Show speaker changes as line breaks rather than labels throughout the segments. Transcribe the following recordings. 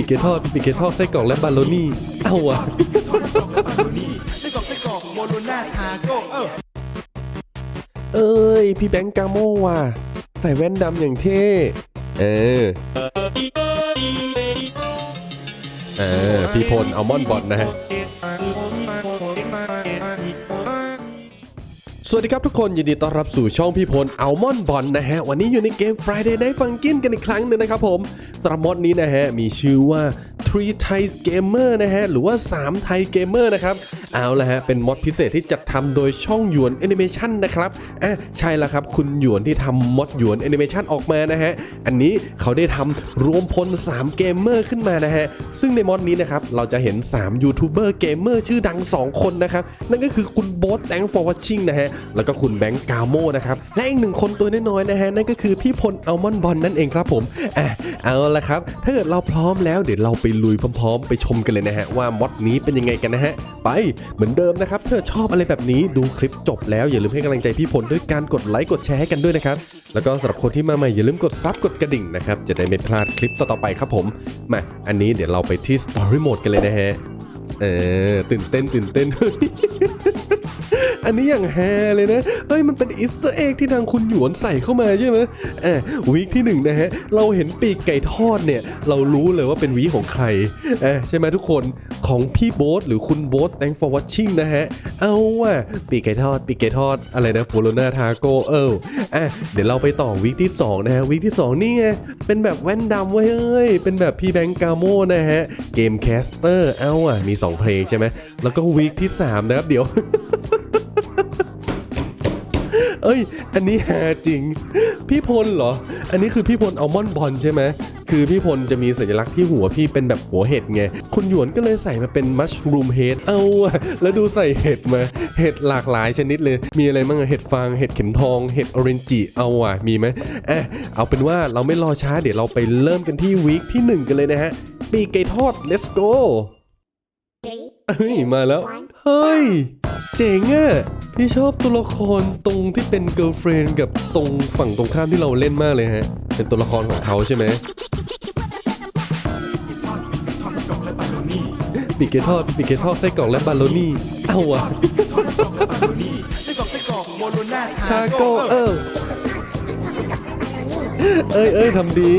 ปีกเกทอดปีกเกทอดไส้กรอกและบาโลนี่เอาวะ
ไส้กรอกไส้กรอกโมโลนาทาโก้เออ
เอ้ย พี่แบงค์กาโมว่ะใส่แว่นดำอย่างเท่เออเออพี่พลอัลมอนด์บอลนะฮะ สวัสดีครับทุกคนยินดีต้อนรับสู่ช่องพี่พลอัลมอนบอลนะฮะ วันนี้อยู่ในเกม Friday Night Funkin กันอีกครั้งหนึ่งนะครับผมสำหรับมอดนี้นะฮะ มีชื่อว่า Three Thai Gamer นะฮะ หรือว่า3ไทยเกมเมอร์นะครับ เอาละฮะ เป็นมอดพิเศษที่จัดทำโดยช่องหยวนแอนิเมชันนะครับอะใช่แล้วครับ คุณหยวนที่ทำมอดหยวนแอนิเมชันออกมานะฮะ อันนี้เขาได้ทำรวมพล 3 เกมเมอร์ขึ้นมานะฮะ ซึ่งในมอดนี้นะครับ เราจะเห็น 3 ยูทูบเบอร์เกมเมอร์ชื่อดัง 2 คนนะครับ นั่นก็คือคุณโบ๊ทแ a ง k for watching นะฮะ แล้วก็คุณแบงค์กาโมนะครับ และอีกหนึ่งคนตัวน้อยๆนะฮะ นั่นก็คือพี่พลอัลมอนบอลนั่นเองครับผมอะเอาละครับ ถ้าเกิดเราพร้อมแล้วเดี๋ยวเราไปลุยพร้อมๆ ไปชมกันเลยนะฮะ ว่ามอดนี้เป็นยังไงกันนะฮะ ไปเหมือนเดิมนะครับถ้าชอบอะไรแบบนี้ดูคลิปจบแล้วอย่าลืมให้กำลังใจพี่พลด้วยการกดไลค์กดแชร์ให้กันด้วยนะครับ แล้วก็สำหรับคนที่มาใหม่อย่าลืมกดซับกดกระดิ่งนะครับจะได้ไม่พลาดคลิปต่อๆไปครับผมมาอันนี้เดี๋ยวเราไปที่ Story Mode กันเลยนะฮะเออตื่นเต้นตื่นเต้น อันนี้อย่างแฮเลยนะ เฮ้ยมันเป็นอีสต์เอ็กที่ทางคุณหยวนใส่เข้ามาใช่ไหมเออวีคที่หนึ่งนะฮะ เราเห็นปีกไก่ทอดเนี่ย เรารู้เลยว่าเป็นวีคของใครเออใช่ไหมทุกคนของพี่โบ๊ทหรือคุณโบ๊ท thank for watching นะฮะ เอาว่ะปีกไก่ทอดปีกไก่ทอดอะไรนะโปโลนาทาโกเอออะเดี๋ยวเราไปต่อวีคที่ 2 นะฮะวีคที่ 2 นี่ไงเป็นแบบแว่นดำเว้ยเอ้ยเป็นแบบพี่แบงค์กาโมนะฮะเกมแคสเตอร์เอาอะมี 2 เพลงใช่ไหมแล้วก็วีคที่ 3 นะครับเดี๋ยว เอ้ย อันนี้ฮาจริง พี่พลเหรอ อันนี้คือพี่พลอัลมอนด์บอลใช่ไหมคือพี่พลจะมีสัญลักษณ์ที่หัวพี่เป็นแบบหัวเห็ดไง คุณหยวนก็เลยใส่มาเป็นมัชรูมเฮดเอาอะแล้วดูใส่เห็ดมา เห็ดหลากหลายชนิดเลย มีอะไรบ้างอะเห็ดฟาง เห็ดเข็มทอง เห็ดออเรนจิ เอาอะมีไหมอะเอาเป็นว่าเราไม่รอช้า เดี๋ยวเราไปเริ่มกันที่วีคที่หนึ่งกันเลยนะฮะ ปีกไก่ทอด let's go เฮ้ย มาแล้ว เฮ้ย เจ๋งอะ่ะ พี่ชอบตัวละครตรงที่เป็นเกิร์ลเฟรนกับตรงฝั่งตรงข้ามที่เราเล่นมากเลยฮะ เป็นตัวละครของเขาใช่ไหมปีกเกทอดปีกเกทอดไส้กรอกและบาโลนี่เอาวะ
ไส้กรอกไส้กรอกโมโลนา
ทา
ทา
โก้
โก้
เอ
เออ
อเอ้ยเอ้ยทำดี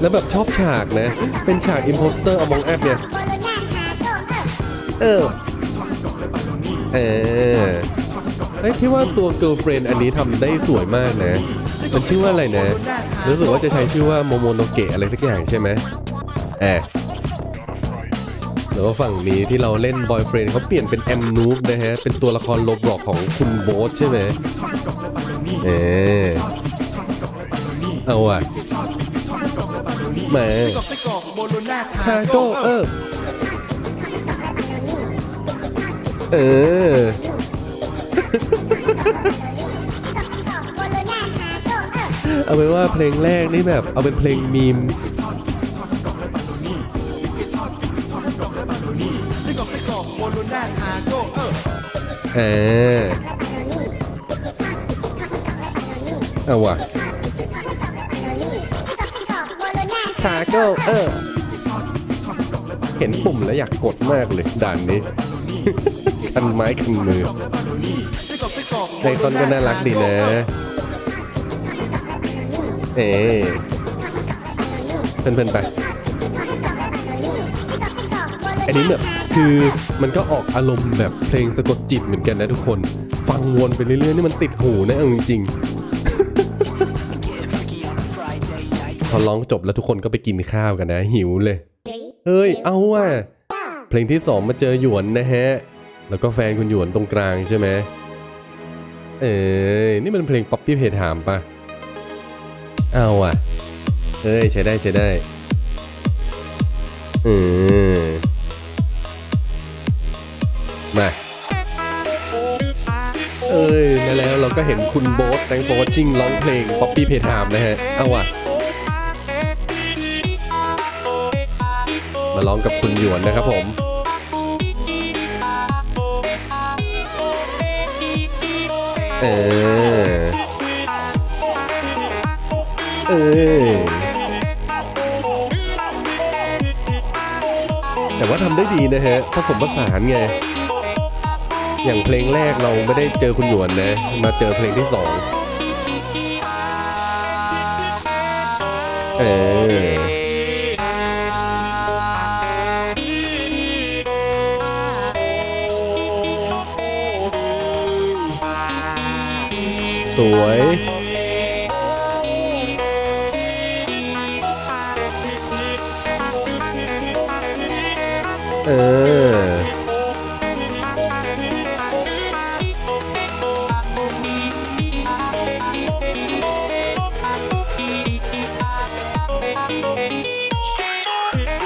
แล้วแบบชอบฉากนะ เป็นฉากอิ p โพสเตอร์อมองแอปเนี่ยเออ เออเอ้ยพี่ว่าตัว girlfriend อันนี้ทำได้สวยมากนะ มันชื่อว่าอะไรนะ รู้สึกว่าจะใช้ชื่อว่าโมโมโนเกะอะไรสักอย่างใช่ไหมแอบแล้วก็ฝั่งนี้ที่เราเล่น boyfriend เขาเปลี่ยนเป็นแอมนูบนะฮะ เป็นตัวละครโลบล็อกของคุณโบ๊ทใช่ไหมเออเอาอะมา
ไส้กรอกไส้กรอกโมโลนาโก้
โก้
เอ
อ เออ เอาเป็นว่าเพลงแรกนี่แบบเอาเป็นเพลงมีม
ไส้กรอกไส้กรอกโมโลนาทาโก้เออ
เออเอาว่ะทาโก้เออ เห็นปุ่มแล้วอยากกดมากเลยด่านนี้ คันไม้คันมือในต้นก็น่ารักดีนะ เอเพื่อนๆไปอันนี้แบบคือมันก็ออกอารมณ์แบบเพลงสะกดจิตเหมือนกันนะทุกคน ฟังวนไปเรื่อยๆนี่มันติดหูนะเอาจริงๆพอร้องจบแล้วทุกคนก็ไปกินข้าวกันนะ หิวเลย เฮ้ย เอาว่ะ เพลงที่สองมาเจอหยวนนะฮะ แล้วก็แฟนคุณหยวนตรงกลางใช่ไหมเอ้ยนี่มันเพลงป๊อปปี้เพจถามปะเอาอะเอ้ยใช้ได้ใช้ได้อืมาเอ้ยมาแล้วเราก็เห็นคุณโบ๊ทแตงโฟชิงร้องเพลงป๊อปปี้เพจถามนะฮะเอาอะมาร้องกับคุณหยวนนะครับผม เออ เออ แต่ว่าทำได้ดีนะฮะ ผสมผสานไง อย่างเพลงแรกเราไม่ได้เจอคุณหยวนนะ มาเจอเพลงที่สอง เออ สวย เออ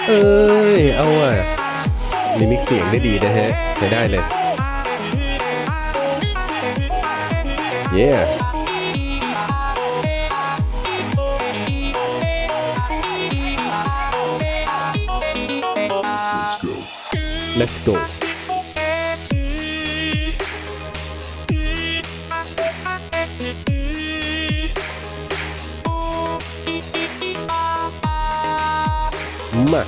เอ้ย เอาอะลิมิกเสียงได้ดีนะฮะใช้ได้เลย เย้ let's go มา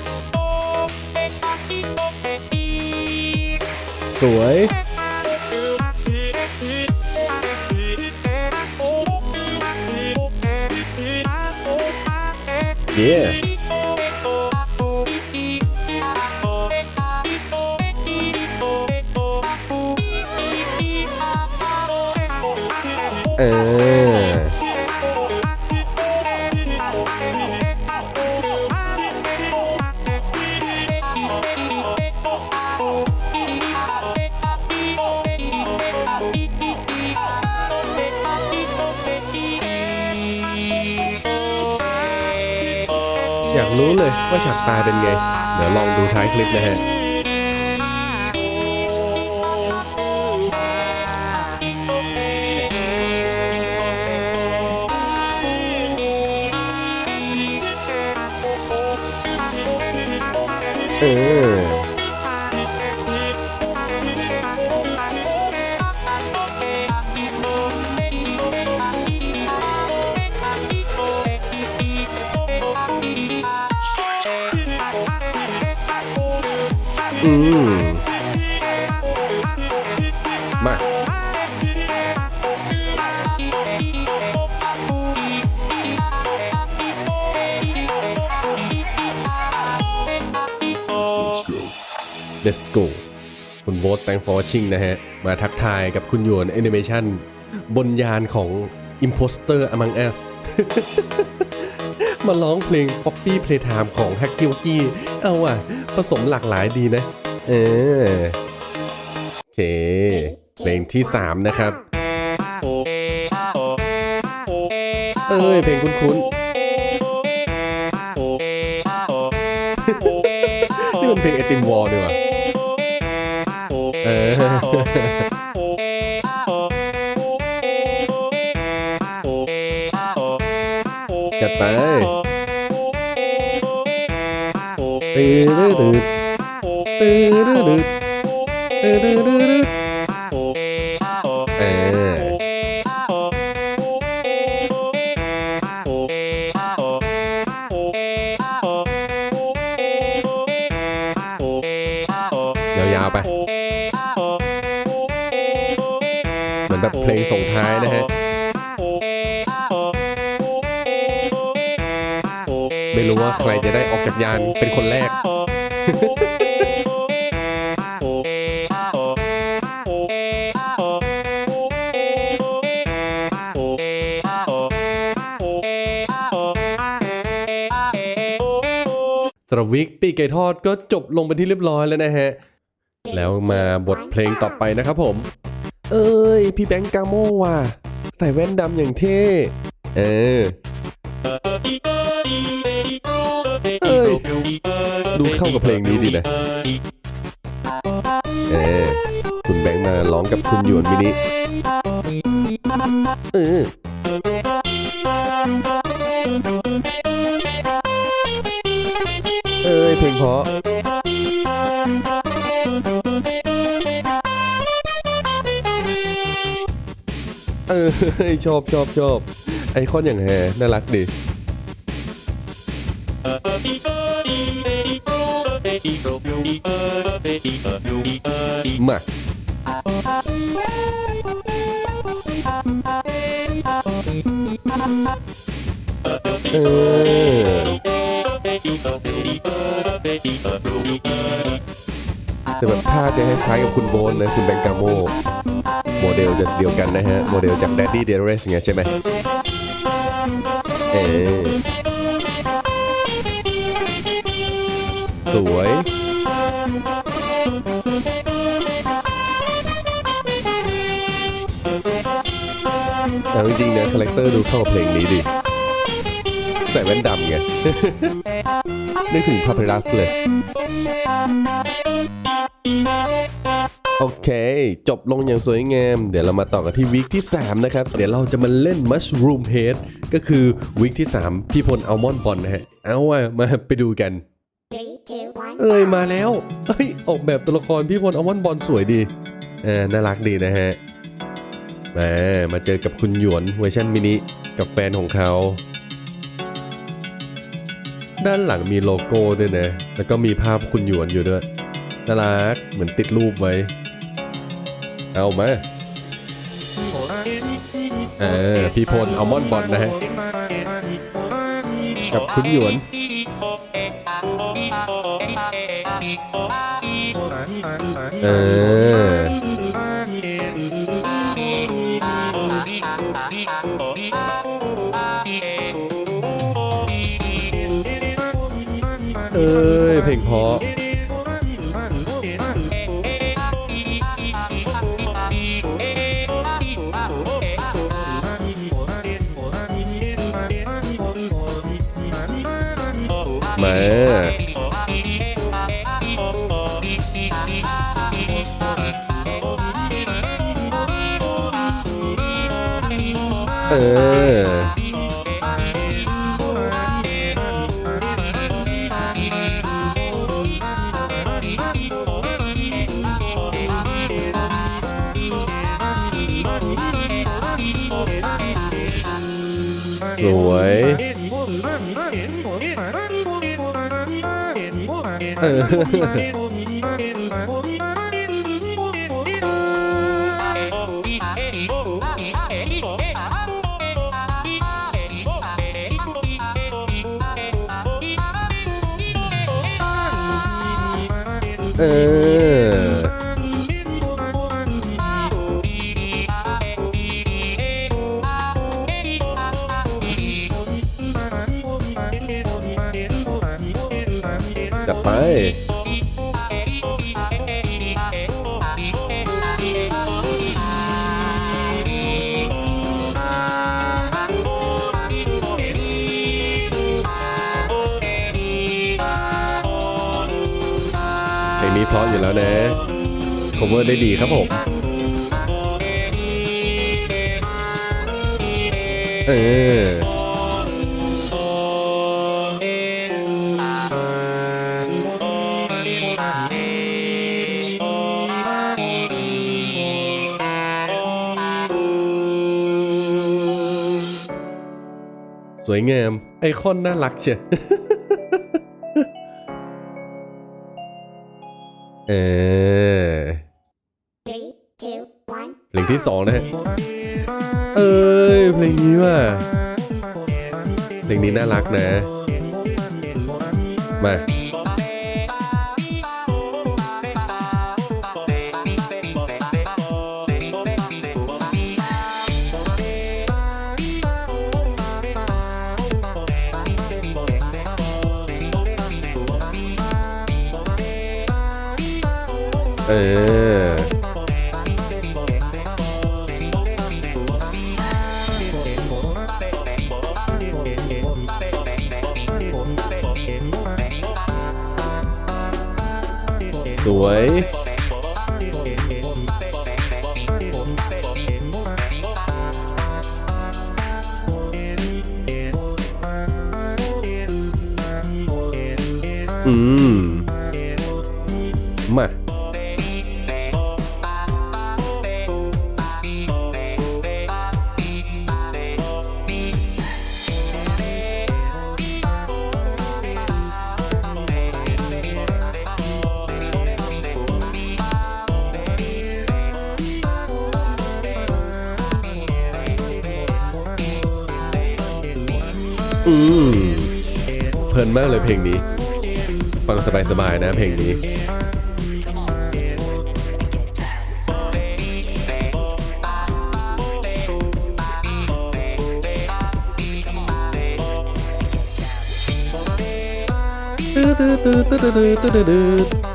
สวย เย้ รู้เลยว่าฉากตายเป็นไง เดี๋ยวลองดูท้ายคลิปนะฮะเออ อืมมาเลสโกคุณโบสแตงฟอร์ชิงนะฮะ มาทักทายกับคุณหยวนแอนิเมชันบนยานของ Imposter Among Us มาร้องเพลง Poppy Playtime ของ h a c k y w a k y เอาอะ ผสมหลากหลายดีนะ เออ โอเค เพลงที่ 3 นะครับ เอ้ย เพลงคุ้นๆ นี่มันเพลงไอติมวอลดีว่ะเออ จัดไปตื้อดื้อดื้อตื้อดื้อดื้อตื้อดื้อดื้อดื้อเอ ไม่รู้ว่าใครจะได้ออกจากยานเป็นคนแรกสำหรับวิกปีกไก่ทอดก็จบลงเป็นที่เรียบร้อยแล้วนะฮะ แล้วมาบทเพลงต่อไปนะครับผม เอ้ย พี่แบงค์กาโมว่ะ ใส่แว่นดำอย่างเท่ เออเอ้ยดู เข้ากับเพลงนี้ดีนะเออคุณแบงค์มาร้องกับคุณหยวนมินิเออเอ้ยเพลงเพราะเออชอบชอบชอบไอคอนอย่างแฮน่ารักดี มาเออแต่แบบท่าจะคล้ายๆกับคุณโบนนะคุณแบงกาโมโมเดลจะเดียวกันนะฮะ โมเดลจาก Daddy d e r e s ไงใช่ไหมเออ วย แต่จริงๆเนี่ยคาแรคเตอร์ดูเข้ากับเพลงนี้ดิใส่แว่นดำไง นึกถึงพาเพรัสเลย โอเค จบลงอย่างสวยงาม เดี๋ยวเรามาต่อกันที่วีคที่ 3 นะครับ เดี๋ยวเราจะมาเล่น Mushroom Head ก็คือวีคที่ 3 พี่พลอัลมอนด์บอลนะฮะ เอาอะมาไปดูกัน เอ้ยมาแล้วเอ้ยออกแบบตัวละครพี่พลอัลมอนด์บอลสวยดีเออน่ารักดีนะฮะมามาเจอกับคุณหยวนเวอร์ชันมินิกับแฟนของเขา ด้านหลังมีโลโก้ด้วยนะ แล้วก็มีภาพคุณหยวนอยู่ด้วย น่ารักเหมือนติดรูปไว้ เอามาเออพี่พลอัลมอนด์บอลนะฮะ กับคุณหยวน ออ เอ้ย เพลงเพราะมา เออ สวย เออ เออ จับไป ราะอยู่แล้วนะ cover ได้ดีครับผม เออสวยงาม ไอคอนน่ารักเชีย เออ
Three, two, one.
เพลงที่สองนะฮะเอ้ยเพลงนี้ว่ะเพลงนี้น่ารักนะ มา เออ สวย อืม อืมเพลินมากเลยเพลงนี้ ฟังสบายๆนะเพลงนี้ ตื้ตื้ตื้ตื้ตื้ตื้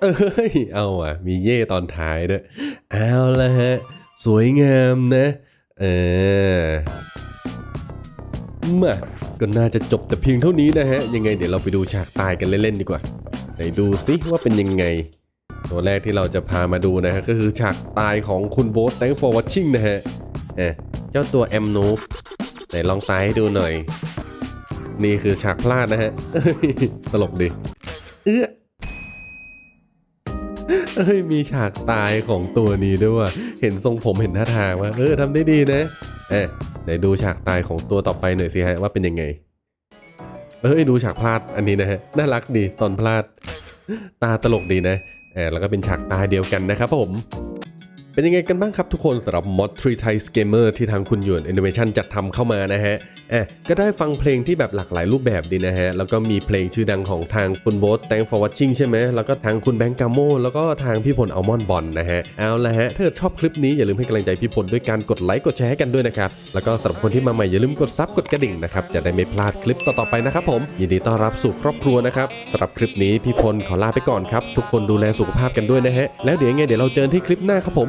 เอ้ย เอาอะ มีเย่ตอนท้ายด้วย เอาละฮะ สวยงามนะ เออมาก็น่าจะจบแต่เพียงเท่านี้นะฮะ ยังไงเดี๋ยวเราไปดูฉากตายกันเล่นๆดีกว่า ไหนดูซิว่าเป็นยังไง ตัวแรกที่เราจะพามาดูนะฮะ ก็คือฉากตายของคุณโบ๊ท thank for watching นะฮะเอ๊ะเจ้าตัวแอมโนบไหนลองตายให้ดูหน่อย นี่คือฉากพลาดนะฮะ ตลกดี เอื้อ เอ้ยมีฉากตายของตัวนี้ด้วยว่ะเห็นทรงผมเห็นท่าทางว่าเออทำได้ดีนะเอ๊ะไหนดูฉากตายของตัวต่อไปหน่อยสิฮะว่าเป็นยังไง เอ้ยดูฉากพลาดอันนี้นะฮะน่ารักดีตอนพลาด ตาตลกดีนะเออแล้วก็เป็นฉากตายเดียวกันนะครับผม เป็นยังไงกันบ้างครับทุกคนสำหรับ Mod 3 Thai Gamer ที่ทางคุณหยวน Animation จัดทำเข้ามานะฮะเอะก็ได้ฟังเพลงที่แบบหลากหลายรูปแบบดีนะฮะ แล้วก็มีเพลงชื่อดังของทางคุณโบ๊ท Thank for watching ใช่ไหม แล้วก็ทางคุณแบงก์กาโมแล้วก็ทางพี่พลอัลมอนบอลนะฮะ เอาละฮะ ถ้าชอบคลิปนี้อย่าลืมให้กำลังใจพี่พลด้วยการกดไลค์กดแชร์ให้กันด้วยนะครับ แล้วก็สำหรับคนที่มาใหม่อย่าลืมกดซับกดกระดิ่งนะครับ จะได้ไม่พลาดคลิปต่อๆไปนะครับผม ยินดีต้อนรับสู่ครอบครัวนะครับสำหรับคลิปนี้พี่พลขอลาไปก่อนครับ ทุกคนดูแลสุขภาพกันด้วยนะฮะ แล้วเดี๋ยวยังไงเดี๋ยวเราเจอที่คลิปหน้าครับผม